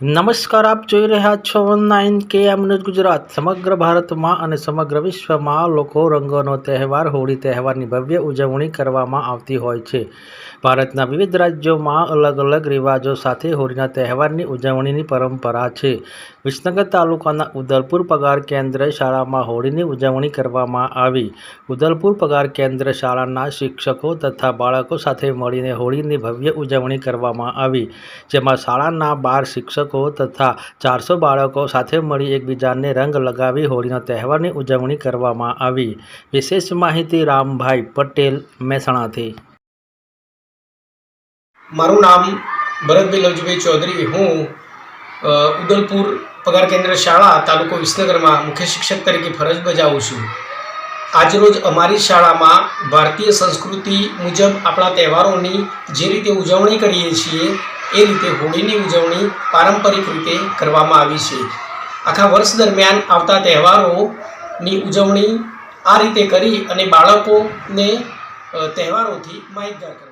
નમસ્કાર, આપ જોઈ રહ્યા છો નાઇન કે એમ ન્યૂઝ ગુજરાત. સમગ્ર ભારતમાં અને સમગ્ર વિશ્વમાં લોકો રંગોનો તહેવાર, હોળી તહેવારની ભવ્ય ઉજવણી કરવામાં આવતી હોય છે. ભારતના વિવિધ રાજ્યોમાં અલગ અલગ રિવાજો સાથે હોળીના તહેવારની ઉજવણીની પરંપરા છે. વિસનગર તાલુકાના ઉદલપુર પગાર કેન્દ્ર શાળામાં હોળીની ઉજવણી કરવામાં આવી. ઉદલપુર પગાર કેન્દ્ર શાળાના શિક્ષકો તથા બાળકો સાથે મળીને હોળીની ભવ્ય ઉજવણી કરવામાં આવી, જેમાં શાળાના બાર શિક્ષકો તથા ચારસો બાળકો સાથે મળી એકબીજાને રંગ લગાવી હોળીના તહેવારની ઉજવણી કરવામાં આવી. વિશેષ માહિતી રામભાઈ પટેલ, મહેસાણાથી. મારું નામ ભરતભાઈ લવજીભાઈ ચૌધરી. હું ઉદલપુર પગાર કેન્દ્ર શાળા તાલુકો વિસનગરમાં મુખ્ય શિક્ષક તરીકે ફરજ બજાવું છું. આજરોજ અમારી શાળામાં ભારતીય સંસ્કૃતિ મુજબ આપણા તહેવારોની જે રીતે ઉજવણી કરીએ છીએ એ રીતે હોળીની ઉજવણી પારંપરિક રીતે કરવામાં આવી છે. આખા વર્ષ દરમિયાન આવતા તહેવારોની ઉજવણી આ રીતે કરી અને બાળકોને તહેવારોથી માહિતગાર કરવા.